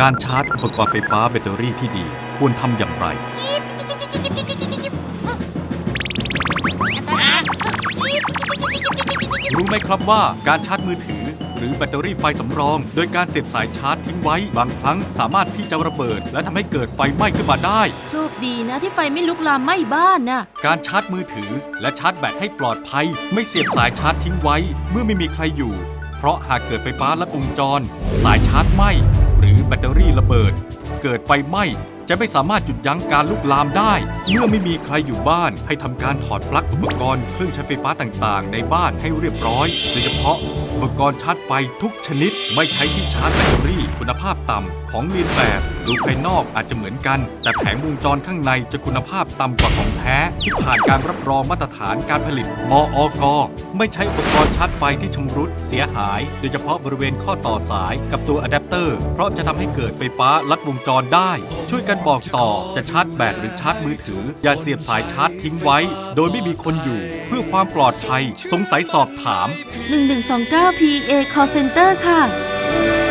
การชาร์จอุปกรณ์ไฟฟ้าแบตเตอรี่ที่ดีควรทำอย่างไร รู้ไหมครับว่าการชาร์จมือถือ หรือแบตเตอรี่ไฟสำรอง โดยการเสียบสายชาร์จทิ้งไว้ บางครั้งสามารถที่จะระเบิด และทำให้เกิดไฟไหม้ขึ้นมาได้ โชคดีนะที่ไฟไม่ลุกลามไหม้บ้านน่ะ การชาร์จมือถือ และชาร์จแบตให้ปลอดภัย ไม่เสียบสายชาร์จทิ้งไว้ เมื่อไม่มีใครอยู่ เพราะหากเกิดไฟฟ้าลัดวงจร สายชาร์จไหม้หรือแบตเตอรี่ระเบิด เกิดไฟไหม้จะไม่สามารถหยุดยั้งการลุกลามได้ เมื่อไม่มีใครอยู่บ้านให้ทำการถอดปลั๊กอุปกรณ์เครื่องใช้ไฟฟ้าต่างๆ ในบ้านให้เรียบร้อย โดยเฉพาะอุ ปกรณ์ชาร์จไฟทุกชนิด ไม่ใช้ที่ชาร์จแบตเตอรี่คุณภาพต่ำของเรียนแบบ ดูภายนอกอาจจะเหมือนกัน แต่แผงวงจรข้างในจะคุณภาพต่ำกว่าของแท้ ที่ผ่านการรับรองมาตรฐานการผลิตมอกไม่ใช้อุปกรณ์ชาร์จไฟที่ชำรุดเสียหาย โดยเฉพาะบริเวณข้อต่อสายกับตัวอะแดปเตอร์ เพราะจะทำให้เกิดไฟฟ้าลัดวงจรได้ ช่วยกันบอกต่อจะชาร์จแบตหรือชาร์จมือถือ อย่าเสียบสายชาร์จทิ้งไว้ โดยไม่มีคนอยู่ เพื่อความปลอดภัย สงสัยสอบถาม 1129 PA Call Center ค่ะ